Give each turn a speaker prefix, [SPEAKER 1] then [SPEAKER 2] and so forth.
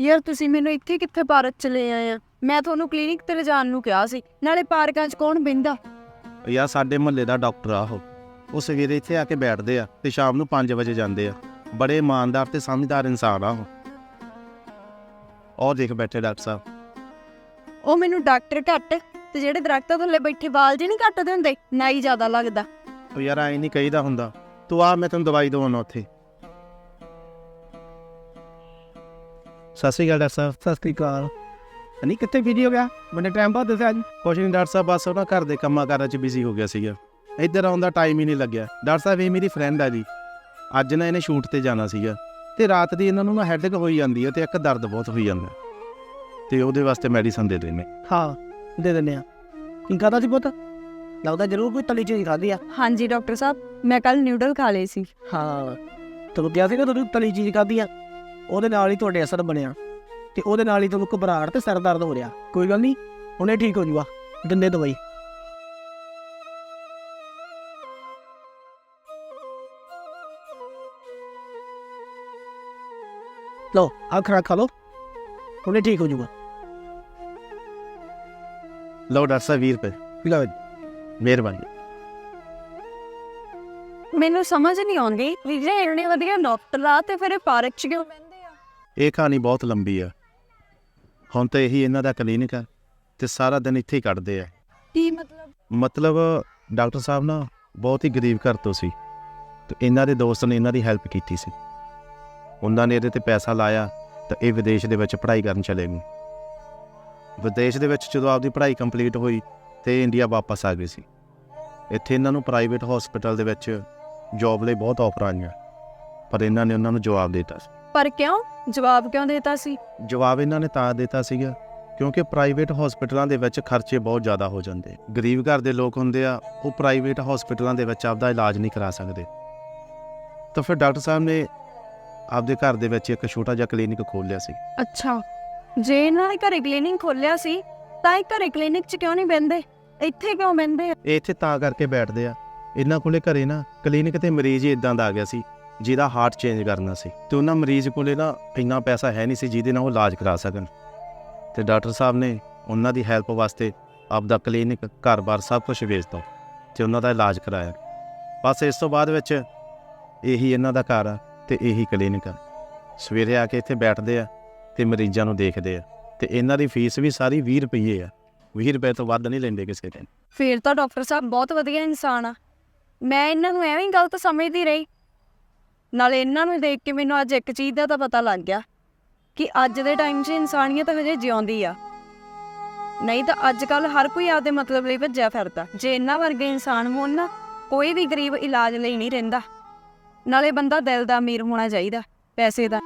[SPEAKER 1] ਯਾਰ ਤੁਸੀਂ ਮੈਨੂੰ ਇੱਥੇ ਕਿੱਥੇ ਪਾਰਕ ਚ ਲੈ ਆਏ ਆ? ਮੈਂ ਤੁਹਾਨੂੰ ਕਲੀਨਿਕ ਤੇ ਲਿਜਾਣ ਨੂੰ ਕਿਹਾ ਸੀ। ਨਾਲੇ ਪਾਰਕਾਂ 'ਚ ਕੌਣ ਬਿੰਦਾ
[SPEAKER 2] ਯਾਰ ਸਾਡੇ ਮੁਹੱਲੇ ਦਾ ਡਾਕਟਰ ਆ ਉਹ। ਉਹ ਸਵੇਰੇ ਇੱਥੇ ਆ ਕੇ ਬੈਠਦੇ ਆ ਤੇ ਸ਼ਾਮ ਨੂੰ 5 ਵਜੇ ਜਾਂਦੇ ਆ। ਬੜੇ ਇਮਾਨਦਾਰ ਤੇ ਸਮਝਦਾਰ ਇਨਸਾਨ ਆ ਉਹ। ਉਹ ਦੇਖ ਬੈਠੇ ਡਾਕਟਰ ਸਾਹਿਬ।
[SPEAKER 1] ਉਹ ਮੈਨੂੰ ਡਾਕਟਰ ਘੱਟ ਤੇ ਜਿਹੜੇ ਦਰਖਤਾਂ ਥੱਲੇ ਬੈਠੇ ਵਾਲ ਜੀ ਨਹੀਂ ਕੱਟਦੇ ਹੁੰਦੇ ਨਾ ਹੀ ਜ਼ਿਆਦਾ ਲੱਗਦਾ।
[SPEAKER 2] ਉਹ ਯਾਰ ਐ ਨਹੀਂ ਕਹੀਦਾ ਹੁੰਦਾ। ਤੂੰ ਆ ਮੈਂ ਤੈਨੂੰ ਦਵਾਈ ਦਵਾਉਣਾ ਉੱਥੇ। ਸਤਿ ਸ਼੍ਰੀ ਅਕਾਲ ਡਾਕਟਰ ਸਾਹਿਬ।
[SPEAKER 3] ਸਤਿ ਸ੍ਰੀ ਅਕਾਲ। ਨਹੀਂ ਕਿੱਥੇ ਬਿਜ਼ੀ ਹੋ ਗਿਆ? ਮੈਨੂੰ ਟਾਈਮ ਬਾਅਦ ਦੱਸਿਆ ਅੱਜ।
[SPEAKER 2] ਕੁਛ ਨਹੀਂ ਡਾਕਟਰ ਸਾਹਿਬ ਬਸ ਉਹਨਾਂ ਘਰ ਦੇ ਕੰਮਾਂ ਕਾਰਾਂ 'ਚ ਬਿਜ਼ੀ ਹੋ ਗਿਆ ਸੀਗਾ। ਇੱਧਰ ਆਉਣ ਦਾ ਟਾਈਮ ਹੀ ਨਹੀਂ ਲੱਗਿਆ। ਡਾਕਟਰ ਸਾਹਿਬ ਇਹ ਮੇਰੀ ਫਰੈਂਡ ਆ ਜੀ। ਅੱਜ ਨਾ ਇਹਨੇ ਸ਼ੂਟ ਤੇ ਜਾਣਾ ਸੀਗਾ। ਤੇ ਰਾਤ ਦੀ ਇਹਨਾਂ ਨੂੰ ਨਾ ਹੈਡੇਕ ਹੋਈ ਜਾਂਦੀ ਹੈ ਤੇ ਇੱਕ ਦਰਦ ਬਹੁਤ ਹੋਈ ਜਾਂਦਾ। ਤੇ ਉਹਦੇ ਵਾਸਤੇ ਮੈਡੀਸਨ ਦੇ ਦੇਣੇ
[SPEAKER 3] ਹਾਂ ਦੇ ਦਿੰਦੇ ਆ। ਕੀ ਕਹਦਾ ਸੀ ਪੁੱਤ? ਲੱਗਦਾ ਜ਼ਰੂਰ ਕੋਈ ਤਲੀ ਚੀਜ਼ ਖਾਧੀ ਆ।
[SPEAKER 1] ਹਾਂਜੀ ਡਾਕਟਰ ਸਾਹਿਬ ਮੈਂ ਕੱਲ ਨਿਊਡਲ ਖਾ ਲਏ ਸੀ।
[SPEAKER 3] ਹਾਂ ਤੈਨੂੰ ਕਿਹਾ ਸੀ ਕਿ ਤੂੰ ਤਲੀ ਚੀਜ਼ ਖਾਧੀ ਆ। ਉਹਦੇ ਨਾਲ ਹੀ ਤੁਹਾਡੇ ਅਸਰ ਬਣਿਆ ਤੇ ਉਹਦੇ ਨਾਲ ਹੀ ਤੁਹਾਨੂੰ ਘਬਰਾਹਟ ਤੇ ਸਿਰ ਦਰਦ ਹੋ ਰਿਹਾ। ਕੋਈ ਗੱਲ ਨਹੀਂ ਹੁਣੇ ਠੀਕ ਹੋ ਜੂਗਾ। ਦਿੰਦੇ ਦਵਾਈ। ਲੋ ਆ ਖਰਾ ਖਾ ਲੋ ਹੁਣੇ ਠੀਕ ਹੋ ਜੂਗਾ।
[SPEAKER 2] ਲਓ ਡਾਕਟਰ ਸਾਹਿਬ 20 ਰੁਪਏ।
[SPEAKER 3] ਲਓ
[SPEAKER 2] ਮਿਹਰਬਾਨੀ।
[SPEAKER 1] ਮੈਨੂੰ ਸਮਝ ਨਹੀਂ ਆਉਂਦੀ। ਵੀ ਜੇ ਇੰਨੇ ਵਧੀਆ ਡਾਕਟਰ ਆ ਤੇ ਫਿਰ ਇਹ ਪਾਰਕ 'ਚ ਕਿਉਂ
[SPEAKER 2] ਇਹ ਕਹਾਣੀ ਬਹੁਤ ਲੰਬੀ ਆ। ਹੁਣ ਤਾਂ ਇਹੀ ਇਹਨਾਂ ਦਾ ਕਲੀਨਿਕ ਆ ਤੇ ਸਾਰਾ ਦਿਨ ਇੱਥੇ ਹੀ ਕੱਢਦੇ ਆ।
[SPEAKER 1] ਕੀ ਮਤਲਬ?
[SPEAKER 2] ਮਤਲਬ ਡਾਕਟਰ ਸਾਹਿਬ ਨਾ ਬਹੁਤ ਹੀ ਗਰੀਬ ਘਰ ਤੋਂ ਸੀ ਤੇ ਇਹਨਾਂ ਦੇ ਦੋਸਤ ਨੇ ਇਹਨਾਂ ਦੀ ਹੈਲਪ ਕੀਤੀ ਸੀ। ਉਹਨਾਂ ਨੇ ਇਹਦੇ ਤੇ ਪੈਸਾ ਲਾਇਆ ਤਾਂ ਇਹ ਵਿਦੇਸ਼ ਦੇ ਵਿੱਚ ਪੜ੍ਹਾਈ ਕਰਨ ਚਲੇ ਗਏ। ਵਿਦੇਸ਼ ਦੇ ਵਿੱਚ ਜਦੋਂ ਆਪਦੀ ਪੜ੍ਹਾਈ ਕੰਪਲੀਟ ਹੋਈ ਤੇ ਇੰਡੀਆ ਵਾਪਸ ਆ ਗਏ ਸੀ। ਇੱਥੇ ਇਹਨਾਂ ਨੂੰ ਪ੍ਰਾਈਵੇਟ ਹਸਪੀਟਲ ਦੇ ਵਿੱਚ ਜੌਬ ਲਈ ਬਹੁਤ ਆਫਰ ਆਈਆਂ। ਪਰ ਇਹਨਾਂ ਨੇ ਉਹਨਾਂ ਨੂੰ ਜਵਾਬ ਦਿੱਤਾ ਸੀ।
[SPEAKER 1] ਪਰ ਕਿਉਂ? ਜਵਾਬ ਕਿਉਂ ਦੇਤਾ ਸੀ?
[SPEAKER 2] ਜਵਾਬ ਇਹਨਾਂ ਨੇ ਤਾਂ ਦਿੱਤਾ ਸੀਗਾ ਕਿਉਂਕਿ ਪ੍ਰਾਈਵੇਟ ਹਸਪੀਟਲਾਂ ਦੇ ਵਿੱਚ ਖਰਚੇ ਬਹੁਤ ਜ਼ਿਆਦਾ ਹੋ ਜਾਂਦੇ। ਗਰੀਬ ਘਰ ਦੇ ਲੋਕ ਹੁੰਦੇ ਆ ਉਹ ਪ੍ਰਾਈਵੇਟ ਹਸਪੀਟਲਾਂ ਦੇ ਵਿੱਚ ਆਪਦਾ ਇਲਾਜ ਨਹੀਂ ਕਰਾ ਸਕਦੇ। ਤਾਂ ਫਿਰ ਡਾਕਟਰ ਸਾਹਿਬ ਨੇ ਆਪਦੇ ਘਰ ਦੇ ਵਿੱਚ ਇੱਕ ਛੋਟਾ ਜਿਹਾ ਕਲੀਨਿਕ ਖੋਲ੍ਹ ਲਿਆ ਸੀ।
[SPEAKER 1] ਅੱਛਾ ਜੇ ਇਹਨਾਂ ਨੇ ਘਰੇ ਕਲੀਨਿਕ ਖੋਲਿਆ ਸੀ ਤਾਂ ਇਹ ਘਰੇ ਕਲੀਨਿਕ 'ਚ ਕਿਉਂ ਨਹੀਂ ਬਹਿੰਦੇ? ਇੱਥੇ ਕਿਉਂ
[SPEAKER 2] ਇਹ ਇੱਥੇ ਤਾਂ ਕਰਕੇ ਬੈਠਦੇ ਆ। ਇਹਨਾਂ ਕੋਲੇ ਘਰੇ ਨਾ ਕਲੀਨਿਕ ਤੇ ਮਰੀਜ਼ ਹੀ ਇਦਾਂ ਦਾ ਆ ਗਿਆ ਸੀ। ਜਿਹਦਾ ਹਾਰਟ ਚੇਂਜ ਕਰਨਾ ਸੀ। ਤੇ ਉਹਨਾਂ ਮਰੀਜ਼ ਕੋਲੇ ਨਾ ਇੰਨਾ ਪੈਸਾ ਹੈ ਨਹੀਂ ਸੀ ਜਿਹਦੇ ਨਾਲ ਉਹ ਇਲਾਜ ਕਰਾ ਸਕਣ। ਤੇ ਡਾਕਟਰ ਸਾਹਿਬ ਨੇ ਉਹਨਾਂ ਦੀ ਹੈਲਪ ਵਾਸਤੇ ਆਪਦਾ ਕਲੀਨਿਕ ਘਰ-ਬਾਰ ਸਭ ਕੁਝ ਵੇਚਤਾ ਤੇ ਉਹਨਾਂ ਦਾ ਇਲਾਜ ਕਰਾਇਆ। ਬਸ ਇਸ ਤੋਂ ਬਾਅਦ ਵਿੱਚ ਇਹੀ ਇਹਨਾਂ ਦਾ ਘਰ ਆ ਤੇ ਇਹੀ ਕਲੀਨਿਕ ਆ। ਸਵੇਰੇ ਆ ਕੇ ਇੱਥੇ ਬੈਠਦੇ ਆ ਤੇ ਮਰੀਜ਼ਾਂ ਨੂੰ ਦੇਖਦੇ ਆ ਤੇ ਇਹਨਾਂ ਦੀ ਫੀਸ ਵੀ ਸਾਰੀ 20 ਰੁਪਏ ਆ। 20 ਰੁਪਏ ਤੋਂ ਵੱਧ ਨਹੀਂ ਲੈਂਦੇ ਕਿਸੇ ਦਿਨ।
[SPEAKER 1] ਫਿਰ ਤਾਂ ਡਾਕਟਰ ਸਾਹਿਬ ਬਹੁਤ ਵਧੀਆ ਇਨਸਾਨ ਆ। ਮੈਂ ਇਹਨਾਂ ਨੂੰ ਐਵੇਂ ਗਲਤ ਸਮਝਦੀ ਰਹੀ ਨਾਲੇ ਇਹਨਾਂ ਨੂੰ ਦੇਖ ਕੇ ਮੈਨੂੰ ਅੱਜ ਇੱਕ ਚੀਜ਼ ਦਾ ਤਾਂ ਪਤਾ ਲੱਗ ਗਿਆ ਕਿ ਅੱਜ ਦੇ ਟਾਈਮ 'ਚ ਇਨਸਾਨੀਅਤ ਹਜੇ ਜਿਉਂਦੀ ਆ। ਨਹੀਂ ਤਾਂ ਅੱਜ ਕੱਲ ਹਰ ਕੋਈ ਆਪਦੇ ਮਤਲਬ ਲਈ ਭੱਜਿਆ ਫਿਰਦਾ। ਜੇ ਇਹਨਾਂ ਵਰਗੇ ਇਨਸਾਨ ਹੋਣ ਨਾ, ਕੋਈ ਵੀ ਗਰੀਬ ਇਲਾਜ ਲਈ ਨਹੀਂ ਰਹਿੰਦਾ। ਨਾਲੇ ਬੰਦਾ ਦਿਲ ਦਾ ਅਮੀਰ ਹੋਣਾ ਚਾਹੀਦਾ, ਪੈਸੇ ਦਾ।